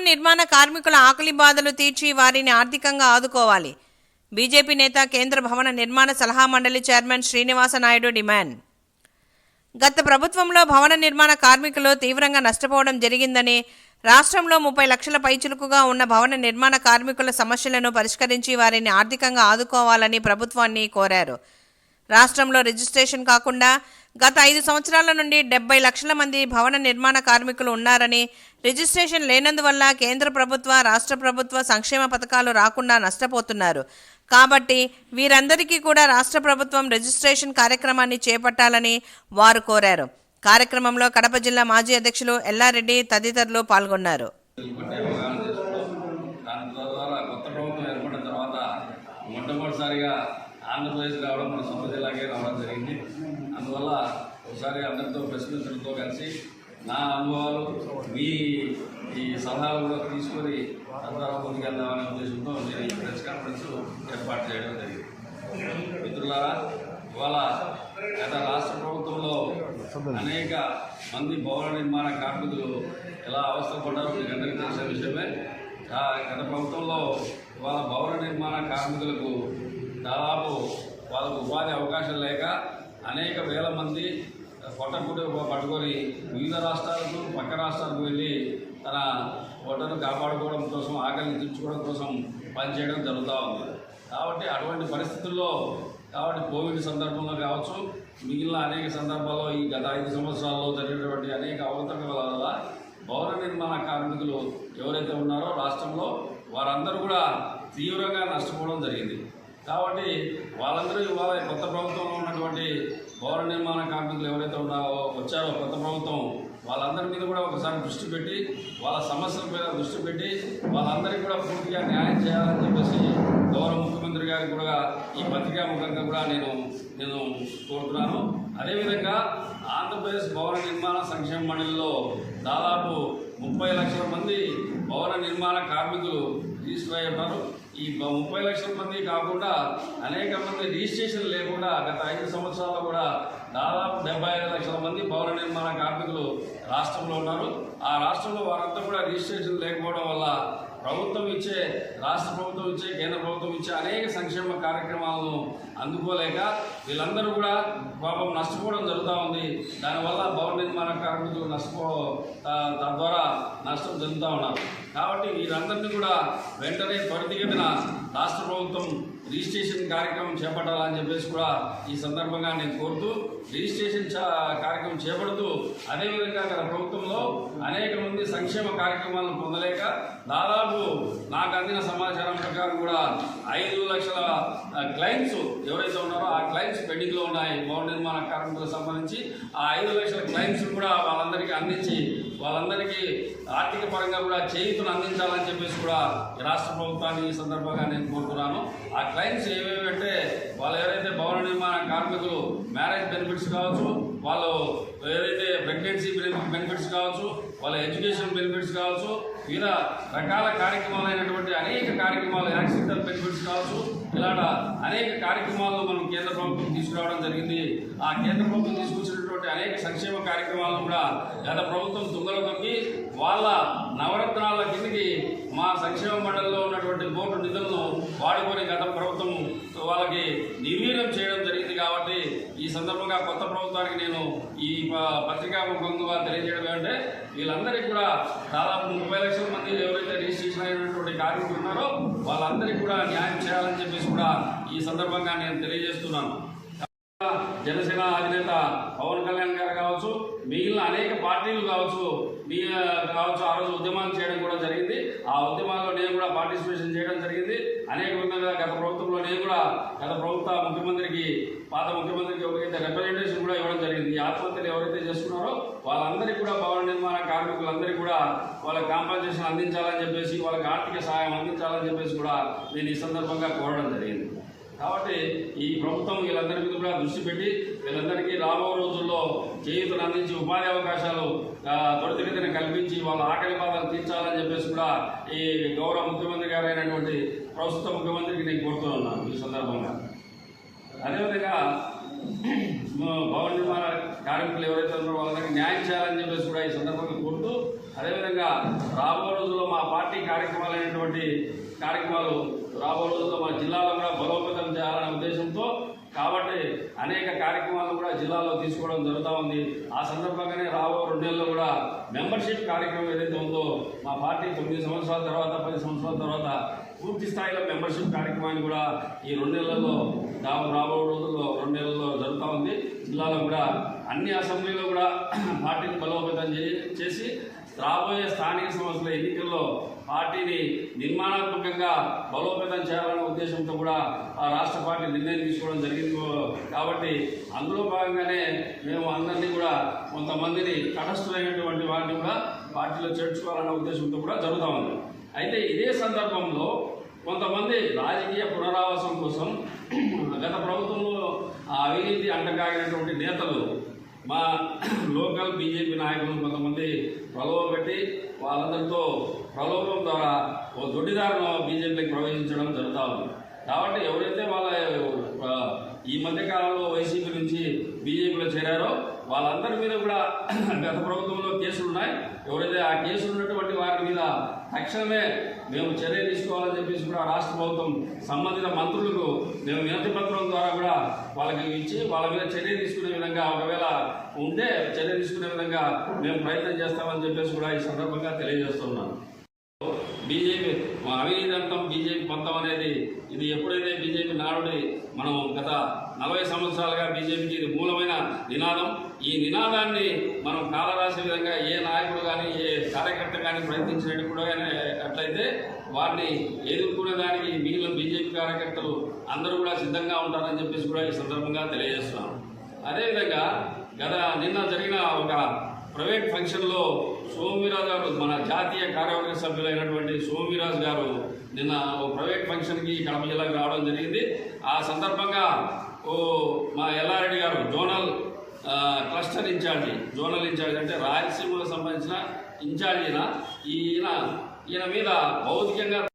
నిర్మాణ కార్మికుల ఆకలి బాధలు తీర్చి వారిని ఆర్థికంగా ఆదుకోవాలి. బీజేపీ నేత కేంద్ర భవన నిర్మాణ సలహా మండలి చైర్మన్ శ్రీనివాస నాయుడు డిమాండ్. గత ప్రభుత్వంలో భవన నిర్మాణ కార్మికులు తీవ్రంగా నష్టపోవడం జరిగిందని రాష్ట్రంలో ముప్పై లక్షల పైచులుకుగా ఉన్న భవన నిర్మాణ కార్మికుల సమస్యలను పరిష్కరించి వారిని ఆర్థికంగా ఆదుకోవాలని ప్రభుత్వాన్ని కోరారు. రాష్ట్రంలో రిజిస్ట్రేషన్ కాకుండా గత ఐదు సంవత్సరాల నుండి డెబ్బై లక్షల మంది భవన నిర్మాణ కార్మికులు ఉన్నారని రిజిస్ట్రేషన్ లేనందువల్ల కేంద్ర ప్రభుత్వ రాష్ట్ర ప్రభుత్వ సంక్షేమ పథకాలు రాకుండా నష్టపోతున్నారు. కాబట్టి వీరందరికీ కూడా రాష్ట్ర ప్రభుత్వం రిజిస్ట్రేషన్ కార్యక్రమాన్ని చేపట్టాలని వారు కోరారు. కార్యక్రమంలో కడప జిల్లా మాజీ అధ్యక్షులు ఎల్లారెడ్డి తదితరులు పాల్గొన్నారు. మొట్టమొదటిసారిగా ఆంధ్రప్రదేశ్ రావడం మన సొంత జిల్లాకే రావడం జరిగింది. అందువల్ల ఒకసారి అందరితో ప్రెస్ మిత్రులతో కలిసి నా అనుభవాలు మీ ఈ సలహాలు కూడా తీసుకొని తద్వారా ముందుకెళ్దామనే ఉద్దేశంతో నేను ఈ ప్రెస్ కాన్ఫరెన్స్ ఏర్పాటు చేయడం జరిగింది. మిత్రులారా ఇవాళ గత రాష్ట్ర ప్రభుత్వంలో అనేక మంది భవన నిర్మాణ కార్మికులు ఎలా అవస్థపడ్డారో మీకు అందరికీ తెలిసిన విషయమే. గత ప్రభుత్వంలో ఇవాళ భవన నిర్మాణ కార్మికులకు దాదాపు వాళ్ళకు ఉపాధి అవకాశం లేక అనేక వేల మంది పొట్టకుటి పట్టుకొని వివిధ రాష్ట్రాలకు పక్క రాష్ట్రాలకు వెళ్ళి తన పొట్టను కాపాడుకోవడం కోసం ఆకలిని తీర్చుకోవడం కోసం పనిచేయడం జరుగుతూ ఉంది. కాబట్టి అటువంటి పరిస్థితుల్లో కాబట్టి కోవిడ్ సందర్భంలో కావచ్చు మిగిలిన అనేక సందర్భాల్లో ఈ గత ఐదు సంవత్సరాల్లో జరిగినటువంటి అనేక అవకతవకల వల్ల భవన నిర్మాణ కార్మికులు ఎవరైతే ఉన్నారో రాష్ట్రంలో వారందరూ కూడా తీవ్రంగా నష్టపోవడం జరిగింది. కాబట్టి వాళ్ళందరూ ఇవాళ కొత్త ప్రభుత్వంలో ఉన్నటువంటి భవన నిర్మాణ కార్మికులు ఎవరైతే ఉన్నారో వచ్చారో కొత్త ప్రభుత్వం వాళ్ళందరి మీద కూడా ఒకసారి దృష్టి పెట్టి వాళ్ళ సమస్యల మీద దృష్టి పెట్టి వాళ్ళందరికీ కూడా పూర్తిగా న్యాయం చేయాలని చెప్పేసి గౌరవ ముఖ్యమంత్రి గారికి కూడా ఈ పత్రికా ముఖంగా కూడా నేను నేను కోరుతున్నాను. అదేవిధంగా ఆంధ్రప్రదేశ్ భవన నిర్మాణ సంక్షేమ మండలిలో దాదాపు ముప్పై లక్షల మంది భవన నిర్మాణ కార్మికులు రిజిస్టర్ అయి ఉన్నారు. ఈ ముప్పై లక్షల మంది కాకుండా అనేక మంది రిజిస్ట్రేషన్ లేకుండా గత ఐదు సంవత్సరాల్లో కూడా దాదాపు డెబ్బై ఐదు లక్షల మంది భవన నిర్మాణ కార్మికులు రాష్ట్రంలో ఉన్నారు. ఆ రాష్ట్రంలో వారంతా కూడా రిజిస్ట్రేషన్ లేకపోవడం వల్ల ప్రభుత్వం ఇచ్చే రాష్ట్ర ప్రభుత్వం ఇచ్చే కేంద్ర ప్రభుత్వం ఇచ్చే అనేక సంక్షేమ కార్యక్రమాలను అందుకోలేక వీళ్ళందరూ కూడా పాపం నష్టపోవడం జరుగుతూ ఉంది. దానివల్ల భవన నిర్మాణ కార్మికులు నష్టపో తద్వారా నష్టం జరుగుతూ ఉన్నారు. కాబట్టి వీరందరినీ కూడా వెంటనే త్వరితగతిన రాష్ట్ర ప్రభుత్వం రిజిస్ట్రేషన్ కార్యక్రమం చేపట్టాలని చెప్పేసి కూడా ఈ సందర్భంగా నేను కోరుతూ రిజిస్ట్రేషన్ చా- కార్యక్రమం చేపడుతూ అదేవిధంగా గత ప్రభుత్వంలో అనేక మంది సంక్షేమ కార్యక్రమాలను పొందలేక దాదాపు నాకు అందిన సమాచారం ప్రకారం కూడా ఐదు లక్షల ఆ, క్లైమ్స్ ఎవరైతే ఉన్నారో ఆ క్లైమ్స్ పెండింగ్లో ఉన్నాయి. భవన నిర్మాణ కార్మికులకు సంబంధించి ఆ ఐదు లక్షల క్లైమ్స్ కూడా వాళ్ళందరికీ అందించి వాళ్ళందరికీ ఆర్థిక పరంగా కూడా చేయుతను అందించాలని చెప్పేసి కూడా రాష్ట్ర ప్రభుత్వాన్ని ఈ సందర్భంగా నేను కోరుతున్నాను. ఆ క్లైమ్స్ ఏమేమి అంటే వాళ్ళు ఎవరైతే భవన నిర్మాణ కార్మికులు మ్యారేజ్ బెనిఫిట్స్ కావచ్చు వాళ్ళు ఏదైతే ప్రెగ్నెన్సీ బెనిఫిట్స్ కావచ్చు వాళ్ళ ఎడ్యుకేషన్ బెనిఫిట్స్ కావచ్చు వివిధ రకాల కార్యక్రమాలైనటువంటి అనేక కార్యక్రమాలు యాక్సిడెంటల్ బెనిఫిట్స్ కావచ్చు ఇలాంటి అనేక కార్యక్రమాలను మనం కేంద్ర ప్రభుత్వం తీసుకురావడం జరిగింది. ఆ కేంద్ర ప్రభుత్వం తీసుకొచ్చినటువంటి అనేక సంక్షేమ కార్యక్రమాలను కూడా గత ప్రభుత్వం తుంగలో తొక్కి వాళ్ళ నవరత్నాల కిందకి మా సంక్షేమ మండలిలో ఉన్నటువంటి బోర్డు నిధులను వాడుకొని గత ప్రభుత్వం వాళ్ళకి నిర్వీర్యం చేయడం జరిగింది కాబట్టి ఈ సందర్భంగా కొత్త ప్రభుత్వానికి నేను ఈ పత్రికా ముఖం ద్వారా తెలియజేయడం అంటే వీళ్ళందరికీ కూడా దాదాపు ముప్పై లక్షల మంది ఎవరైతే రిజిస్ట్రేషన్ అయినటువంటి కార్మికులు ఉన్నారో వాళ్ళందరికీ కూడా న్యాయం చేయాలని చెప్పేసి కూడా ఈ సందర్భంగా నేను తెలియజేస్తున్నాను. జనసేన అధినేత పవన్ కళ్యాణ్ గారు కావచ్చు మిగిలిన అనేక పార్టీలు కావచ్చు మీ కావచ్చు ఆ రోజు ఉద్యమాలు చేయడం కూడా జరిగింది. ఆ ఉద్యమాల్లో నేను కూడా పార్టిసిపేషన్ చేయడం జరిగింది. అనేక విధంగా గత ప్రభుత్వంలో నేను కూడా గత ప్రభుత్వ ముఖ్యమంత్రికి పాత ముఖ్యమంత్రికి ఎవరైతే రిప్రజెంటేషన్ కూడా ఇవ్వడం జరిగింది ఈ ఆత్మహత్యలు ఎవరైతే చేస్తున్నారో వాళ్ళందరికీ కూడా భవన నిర్మాణ కార్మికులందరికీ కూడా వాళ్ళకి కాంపన్సేషన్ అందించాలని చెప్పేసి వాళ్ళకి ఆర్థిక సహాయం అందించాలని చెప్పేసి కూడా నేను ఈ సందర్భంగా కోరడం జరిగింది. కాబట్టి ఈ ప్రభుత్వం వీళ్ళందరి మీద కూడా దృష్టి పెట్టి వీళ్ళందరికీ రాబో రోజుల్లో చేయూతను అందించి ఉపాధి అవకాశాలు త్వరితగతిన కల్పించి వాళ్ళ ఆకలి బాధలు తీర్చాలని చెప్పేసి కూడా ఈ గౌరవ ముఖ్యమంత్రి గారైనటువంటి ప్రస్తుత ముఖ్యమంత్రికి నేను కోరుతూ ఉన్నాను ఈ సందర్భంగా. అదేవిధంగా భవన నిర్మాణ కార్మికులు ఎవరైతే ఉన్నారో వాళ్ళకి న్యాయం చేయాలని చెప్పేసి కూడా ఈ సందర్భంగా కోరుతూ అదేవిధంగా రాబో రోజుల్లో మా పార్టీ కార్యక్రమాలు అనేటువంటి కార్యక్రమాలు రాబో రోజుల్లో మా జిల్లాలో కూడా బలోపేతం చేయాలనే ఉద్దేశంతో కాబట్టి అనేక కార్యక్రమాలు కూడా జిల్లాలో తీసుకోవడం జరుగుతూ ఉంది. ఆ సందర్భంగానే రాబో రెండు నెలల్లో కూడా మెంబర్షిప్ కార్యక్రమం ఏదైతే ఉందో మా పార్టీ తొమ్మిది సంవత్సరాల తర్వాత పది సంవత్సరాల తర్వాత పూర్తి స్థాయిలో మెంబర్షిప్ కార్యక్రమాన్ని కూడా ఈ రెండు నెలల్లో దా- రాబో రోజుల్లో రెండు నెలల్లో జరుగుతూ ఉంది. జిల్లాలో కూడా అన్ని అసెంబ్లీలో కూడా పార్టీని బలోపేతం చే- చేసి రాబోయే స్థానిక సంస్థల ఎన్నికల్లో పార్టీని నిర్మాణాత్మకంగా బలోపేతం చేయాలనే ఉద్దేశంతో కూడా ఆ రాష్ట్ర పార్టీ నిర్ణయం తీసుకోవడం జరిగింది. కాబట్టి అందులో భాగంగానే మేము అందరినీ కూడా కొంతమందిని తటస్థులైనటువంటి వారిని కూడా పార్టీలో చేర్చుకోవాలనే ఉద్దేశంతో కూడా జరుగుతూ ఉంది. అయితే ఇదే సందర్భంలో కొంతమంది రాజకీయ పునరావాసం కోసం గత ప్రభుత్వంలో ఆ అవినీతి అంటకాగినటువంటి నేతలు మా లోకల్ బీజేపీ నాయకులు కొంతమంది ప్రలోభ పెట్టి వాళ్ళందరితో ప్రలోభం ద్వారా ఓ దొడ్డిదారును బీజేపీకి ప్రవేశించడం జరుగుతూ ఉంది. కాబట్టి ఎవరైతే వాళ్ళ ఈ మధ్య కాలంలో వైసీపీ నుంచి బీజేపీలో చేరారో వాళ్ళందరి మీద కూడా గత ప్రభుత్వంలో కేసులు ఉన్నాయి. ఎవరైతే ఆ కేసులు ఉన్నటువంటి వారి మీద తక్షణమే మేము చర్య తీసుకోవాలని చెప్పేసి కూడా రాష్ట్ర ప్రభుత్వం సంబంధిత మంత్రులకు మేము వినతి పత్రం ద్వారా కూడా వాళ్ళకి ఇచ్చి వాళ్ళ మీద చర్య తీసుకునే విధంగా ఒకవేళ ఉంటే చర్య తీసుకునే విధంగా మేము ప్రయత్నం చేస్తామని చెప్పేసి కూడా ఈ సందర్భంగా తెలియజేస్తున్నాను బీజేపీ మా అవినీతి అంతం బీజేపీ మొత్తం అనేది ఇది ఎప్పుడైతే బీజేపీ నాడుడి మనం గత నలభై సంవత్సరాలుగా బీజేపీకి ఇది మూలమైన నినాదం ఈ నినాదాన్ని మనం కాలరాసే విధంగా ఏ నాయకుడు కానీ ఏ కార్యకర్త కానీ ప్రయత్నించినట్టు కూడా అట్లయితే వారిని ఎదుర్కొనే దానికి మిగిలిన బీజేపీ కార్యకర్తలు అందరూ కూడా సిద్ధంగా ఉంటారని చెప్పేసి కూడా ఈ సందర్భంగా తెలియజేస్తున్నాం. అదేవిధంగా గత నిన్న జరిగిన ఒక ప్రైవేట్ ఫంక్షన్లో సోమిరాజ్ గారు మన జాతీయ కార్యవర్గ సభ్యులైనటువంటి సోమిరాజ్ గారు నిన్న ఓ ప్రైవేట్ ఫంక్షన్కి కడప జిల్లాకు రావడం జరిగింది. ఆ సందర్భంగా ఓ మా ఎల్లారెడ్డి గారు zonal cluster incharge zonal incharge అంటే రాయలసీమకు సంబంధించిన ఇన్ఛార్జిన ఈయన ఈయన మీద భౌతికంగా